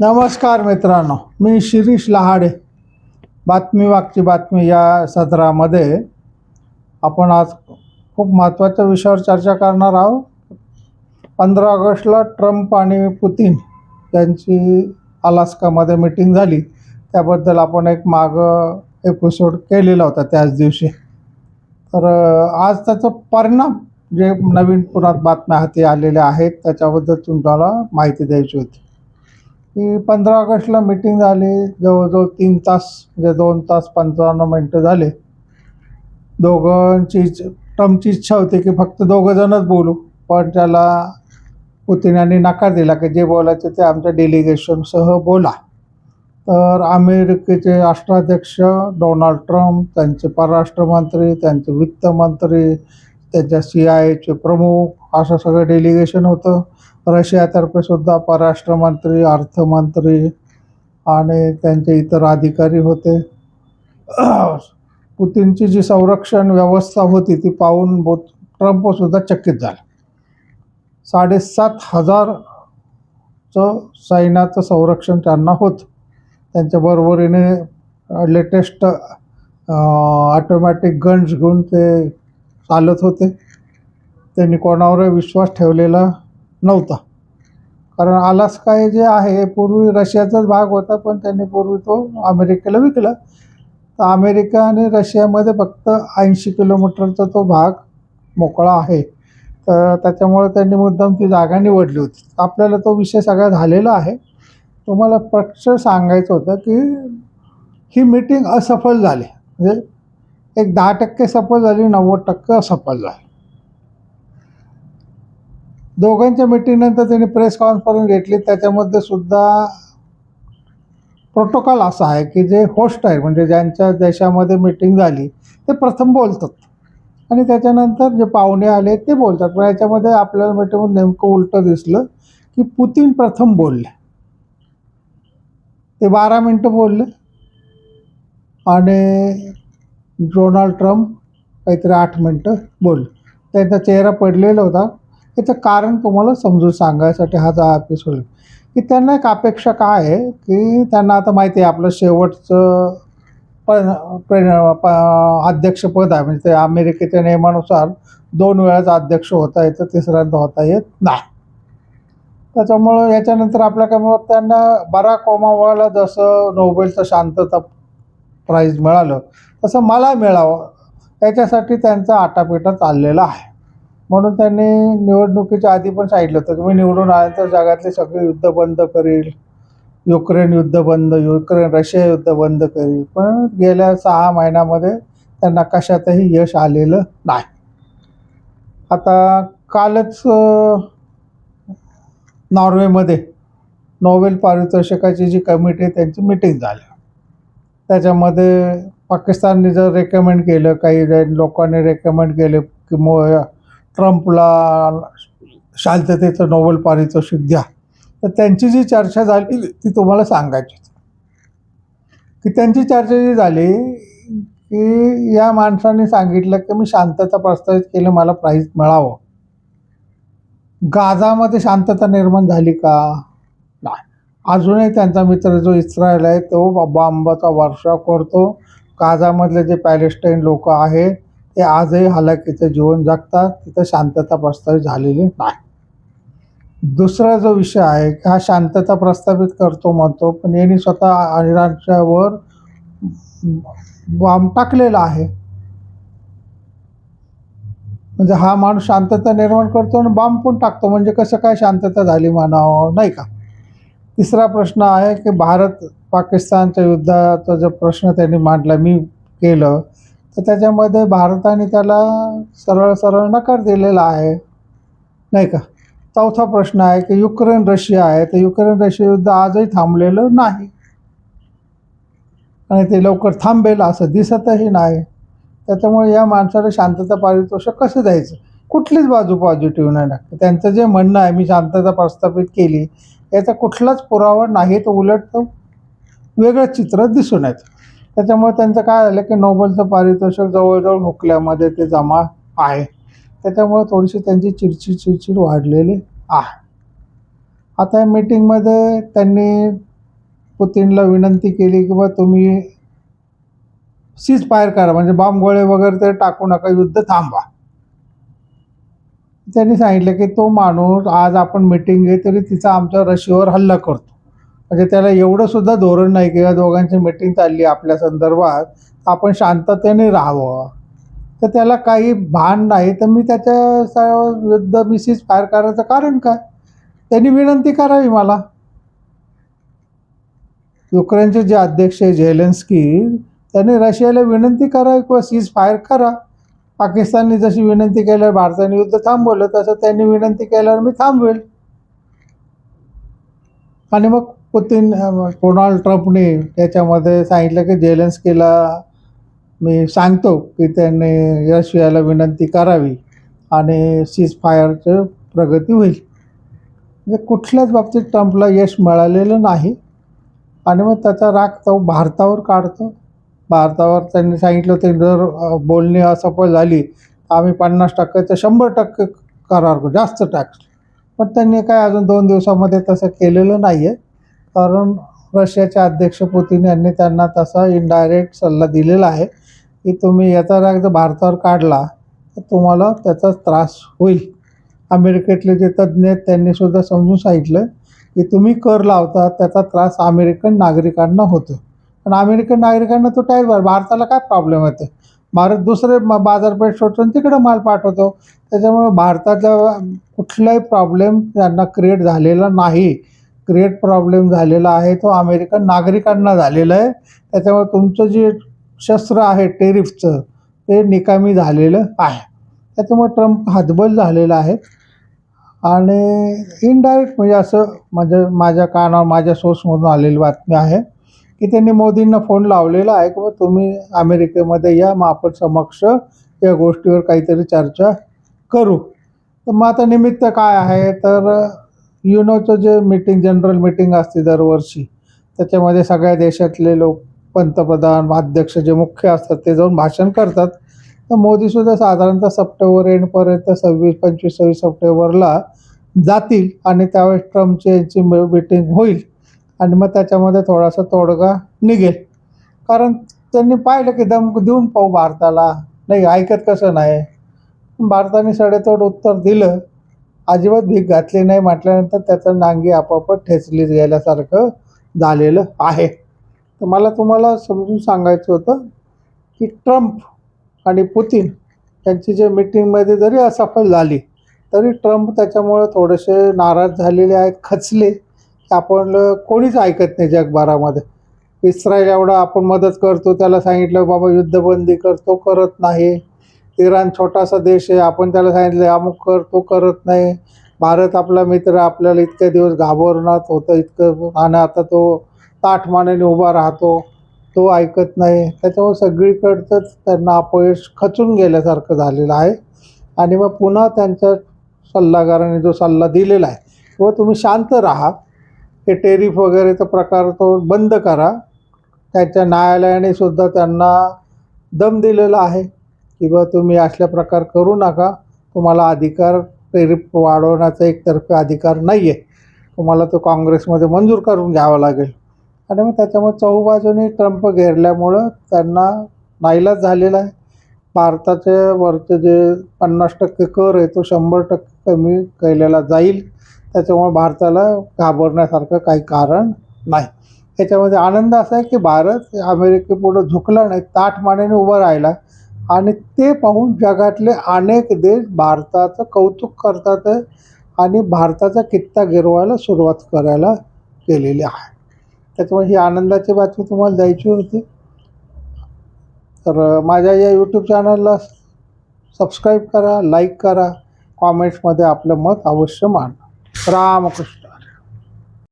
नमस्कार मित्रांनो मी शिरीष लहाडे. बातमी वागची बातमी या सदरामध्ये आपण आज खूप महत्त्वाच्या विषयावर चर्चा करणार आहोत. पंधरा ऑगस्टला ट्रम्प आणि पुतीन यांची अलास्कामध्ये मिटिंग झाली. त्याबद्दल आपण एक मागं एपिसोड केलेला होता त्याच दिवशी. तर आज त्याचा परिणाम जे नवीन पुरात बातम्या हाती आलेल्या आहेत त्याच्याबद्दल तुम्हाला माहिती द्यायची होती. की पंधरा ऑगस्टला मिटिंग झाली. जवळजवळ तीन तास म्हणजे दोन तास पंचावन्न मिनटं झाले. दोघांची इच्छ- इच्छा होती की फक्त दोघं जणच बोलू. पण त्याला पुतिन्यांनी नकार दिला की जे बोलायचे ते आमच्या डेलिगेशनसह बोला. तर अमेरिकेचे राष्ट्राध्यक्ष डोनाल्ड ट्रम्प त्यांचे परराष्ट्र मंत्री त्यांचे वित्तमंत्री त्यांच्या सी आय एचे प्रमुख असं सगळं डेलिगेशन होतं. रशियातर्फे सुद्धा परराष्ट्र मंत्री अर्थमंत्री आणि त्यांचे इतर अधिकारी होते. पुतीनची जी संरक्षण व्यवस्था होती ती पाहून बो ट्रम्पसुद्धा चकित झाला. साडेसात हजारचं सैन्याचं संरक्षण त्यांना होतं. त्यांच्या बरोबरीने लेटेस्ट ऑटोमॅटिक गन्स घेऊन ते चालत होते. त्यांनी कोणावर विश्वास ठेवलेला नव्हता. कारण आलास्का हे जे आहे पूर्वी रशियाचाच भाग होता पण त्यांनी पूर्वी तो अमेरिकेला विकला. तर अमेरिका आणि रशियामध्ये फक्त ऐंशी किलोमीटरचा तो भाग मोकळा आहे. तर त्याच्यामुळे त्यांनी मुद्दाम ती जागा निवडली होती. आपल्याला तो विषय सगळा झालेला आहे. तुम्हाला प्रक्ष सांगायचं होतं की ही मीटिंग असफल झाली. म्हणजे एक दहा टक्के सफल झाली नव्वद टक्के असफल झाली. दोघांच्या मिटिंगनंतर त्यांनी प्रेस कॉन्फरन्स घेतली. त्याच्यामध्ये सुद्धा प्रोटोकॉल असा आहे की जे होस्ट आहे म्हणजे ज्यांच्या देशामध्ये मिटिंग झाली ते प्रथम बोलतात. आणि त्याच्यानंतर जे पाहुणे आले ते बोलतात. पण याच्यामध्ये आपल्याला मिटिंग नेमकं उलटं दिसलं की पुतीन प्रथम बोलले. ते बारा मिनटं बोलले. आणि डोनाल्ड ट्रम्प काहीतरी आठ मिनटं बोल त्यांचा चेहरा पडलेला होता. याचं कारण तुम्हाला समजून सांगायसाठी हा जा एपिसोड की त्यांना एक अपेक्षा काय आहे? की त्यांना आता माहिती आहे आपलं शेवटचं प प्रे- प अध्यक्षपद आहे. म्हणजे ते अमेरिकेच्या नियमानुसार दोन वेळाचा अध्यक्ष होता येतं तिसऱ्यांदा होता येत नाही. त्याच्यामुळं याच्यानंतर आपल्या कामावर त्यांना बराक ओबामाला जसं नोबेलचं शांतता प्राईज मिळालं तसं मला मिळावं. याच्यासाठी त्यांचा आटापिटा चाललेला आहे. म्हणून त्यांनी निवडणुकीच्या आधी पण सांगितलं होतं की मी निवडून आल्यानंतर जगातले सगळे युद्ध बंद करील. युक्रेन युद्ध बंद युक्रेन रशिया युद्ध बंद करील. पण गेल्या सहा महिन्यामध्ये त्यांना कशातही यश आलेलं नाही. आता कालच नॉर्वेमध्ये नोबेल पारितोषिकाची जी कमिटी आहे त्यांची मिटिंग झाली. त्याच्यामध्ये पाकिस्तानने जर रेकमेंड केलं काही लोकांनी रेकमेंड केले की मो ट्रम्पला शांततेचं नोबेल पारितोषिक द्या तर त्यांची जी चर्चा झाली ती तुम्हाला सांगायची की त्यांची चर्चा जी झाली की या माणसाने सांगितलं की मी शांतता प्रस्तावित केलं मला प्राईज मिळावं. गाझामध्ये शांतता निर्माण झाली का? नाही. अजूनही त्यांचा मित्र जो इस्रायल आहे तो बॉम्बाचा वर्षाव करतो. गाझामधले जे पॅलेस्टाईन लोक आहेत ते आजही हलाखीचं जीवन जगतात. तिथं शांतता प्रस्तावित झालेली नाही. दुसरा जो विषय आहे हा शांतता प्रस्थापित करतो म्हणतो पण यांनी स्वतः इराणच्यावर बॉम्ब टाकलेला आहे. म्हणजे हा माणूस शांतता निर्माण करतो आणि बॉम्ब पण टाकतो. म्हणजे कसं काय शांतता झाली म्हणावं नाही का? तिसरा प्रश्न आहे की भारत पाकिस्तानच्या युद्धाचा जो प्रश्न त्यांनी मांडला मी केलं तर त्याच्यामध्ये भारताने त्याला सरळ सरळ नकार दिलेला आहे. नाही का? चौथा प्रश्न आहे की युक्रेन रशिया आहे तर युक्रेन रशिया युद्ध आजही थांबलेलं नाही. आणि ते लवकर थांबेल असं दिसतही नाही. त्याच्यामुळे या माणसाला शांतता पारितोषिक कसं द्यायचं? कुठलीच बाजू पॉझिटिव्ह नाही. लागते त्यांचं जे म्हणणं आहे मी शांतता प्रस्थापित केली याचा कुठलाच पुरावा नाही तो उलट तो वेगळंच चित्र दिसून येतं. त्याच्यामुळे त्यांचं काय झालं की नोबलचं पारितोषिक जवळजवळ हुकल्यामध्ये ते जमा आहे. त्याच्यामुळे थोडीशी त्यांची चिडचिड चिडचिड वाढलेली आहे. आता या मीटिंगमध्ये त्यांनी पुतीनला विनंती केली की बा तुम्ही सीज फायर करा. म्हणजे बॉम्ब गोळे वगैरे ते टाकू नका युद्ध थांबवा. त्यांनी सांगितलं की तो माणूस आज आपण मिटिंग आहे तरी तिचा आमच्या रशीवर हल्ला करतो. म्हणजे त्याला एवढं सुद्धा धोरण नाही की या दोघांची मिटिंग चालली आपल्या संदर्भात आपण शांततेने राहावं. तर त्याला काही भान नाही तर मी त्याच्या विरुद्ध मी सीज फायर करायचं कारण काय? त्यांनी विनंती करावी मला. युक्रेनचे जे अध्यक्ष आहे झेलेन्स्की त्यांनी रशियाला विनंती करावी किंवा सीज फायर करा. पाकिस्तानने जशी विनंती केल्यावर भारताने युद्ध थांबवलं तसं त्यांनी विनंती केल्यावर मी थांबवेल. आणि मग पुतीन डोनाल्ड ट्रम्पने त्याच्यामध्ये सांगितलं की जेलेन्स्कीला मी सांगतो की त्यांनी रशियाला विनंती करावी आणि सीज फायरचं प्रगती होईल. म्हणजे कुठल्याच बाबतीत ट्रम्पला यश मिळालेलं नाही. आणि मग त्याचा राग तो भारतावर काढतो. भारतावर त्यांनी सांगितलं ते जर बोलणी असफल झाली तर आम्ही पन्नास टक्के तर शंभर टक्के करार करू जास्त टॅक्स पण त्यांनी काय अजून दोन दिवसामध्ये तसं केलेलं नाही आहे कारण रशियाचे अध्यक्ष पुतीन यांनी त्यांना तसा इनडायरेक्ट सल्ला दिलेला आहे की तुम्ही याचा राग जर भारतावर काढला तर तुम्हाला त्याचा त्रास होईल. अमेरिकेतले जे तज्ज्ञ आहेत त्यांनी सुद्धा समजून सांगितलं की तुम्ही कर लावता त्याचा त्रास अमेरिकन नागरिकांना होतो पण अमेरिकन नागरिकांना तो टायर भर भारताला काय प्रॉब्लेम येते भारत दुसरे बाजारपेठ शोधून तिकडं माल पाठवतो. त्याच्यामुळे भारतातला कुठलाही प्रॉब्लेम त्यांना क्रिएट झालेला नाही. क्रिएट प्रॉब्लेम झालेला आहे तो अमेरिकन नागरिकांना झालेला आहे. त्याच्यामुळे तुमचं जे शस्त्र आहे टेरिफचं ते निकामी झालेलं आहे. त्याच्यामुळे ट्रम्प हातबल झालेला आहे. आणि इनडायरेक्ट म्हणजे असं म्हणजे माझ्या कानावर माझ्या सोर्समधून आलेली बातमी आहे. की त्यांनी मोदींना फोन लावलेला आहे की तुम्ही अमेरिकेमध्ये या मग आपण समक्ष या गोष्टीवर काहीतरी चर्चा करू. तर मग आता निमित्त काय आहे? तर युनोचं जे मीटिंग जनरल मीटिंग असते दरवर्षी त्याच्यामध्ये सगळ्या देशातले लोक पंतप्रधान अध्यक्ष जे मुख्य असतात ते जाऊन भाषण करतात. तर मोदीसुद्धा साधारणतः सप्टेंबर एंडपर्यंत सव्वीस पंचवीस सव्वीस सप्टेंबरला जातील आणि त्यावेळेस ट्रम्पची यांची मीटिंग होईल. आणि मग त्याच्यामध्ये थोडासा तोडगा निघेल. कारण त्यांनी पाहिलं की दम देऊन पाहू भारताला. नाही ऐकत कसं नाही. भारताने सडेतोड उत्तर दिलं. अजिबात भीक घातली नाही म्हटल्यानंतर त्याचं नांगी आपोआप ठेचली गेल्यासारखं झालेलं आहे. तर मला तुम्हाला समजून सांगायचं होतं की ट्रम्प आणि पुतीन यांची जे मिटिंगमध्ये जरी असफल झाली तरी ट्रम्प त्याच्यामुळे थोडेसे नाराज झालेले आहेत खचले. आपण कोणीच ऐकत नाही जगभरामध्ये इस्रायल एवढा आपण मदत करतो त्याला सांगितलं बाबा युद्धबंदी करतो करत नाही. इराण छोटासा देश आहे आपण त्याला सांगितलं अमुक कर तो करत नाही. भारत आपला मित्र आपल्याला इतके दिवस घाबरणात होतं इतकं आणि आता तो ताठमानेने उभा राहतो तो ऐकत नाही. त्याच्यामुळे सगळीकडचंच त्यांना अपयश खचून गेल्यासारखं झालेलं आहे. आणि मग पुन्हा त्यांच्या सल्लागाराने जो सल्ला दिलेला आहे किंवा तुम्ही शांत राहा. ते टेरिफ वगैरेचा प्रकार तो बंद करा. त्याच्या न्यायालयाने सुद्धा त्यांना दम दिलेला आहे की बा तुम्ही असल्या प्रकार करू नका. तुम्हाला अधिकार टेरिफ वाढवण्याचा एकतर्फे अधिकार नाही आहे तुम्हाला तो काँग्रेसमध्ये मंजूर करून घ्यावा लागेल. आणि मग त्याच्यामुळे चहूबाजूने ट्रम्प घेरल्यामुळं त्यांना नाईलाज झालेला आहे. भारताच्या वरचं जे पन्नास टक्के कर आहे तो शंभर टक्के कमी केलेला जाईल. त्याच्यामुळे भारताला घाबरण्यासारखं काही कारण नाही. याच्यामध्ये आनंद असा आहे की भारत अमेरिकेपुढं झुकला नाही ताठ मानेने उभं राहिला आणि ते पाहून जगातले अनेक देश भारताचं कौतुक करतात आहे आणि भारताचा कित्ता गिरवायला सुरुवात करायला केलेली आहे. त्याच्यामुळे ही आनंदाची बातमी तुम्हाला द्यायची होती. तर माझ्या या यूट्यूब चॅनलला सबस्क्राईब करा लाईक करा कॉमेंट्समध्ये आपलं मत अवश्य मांडा. traumas,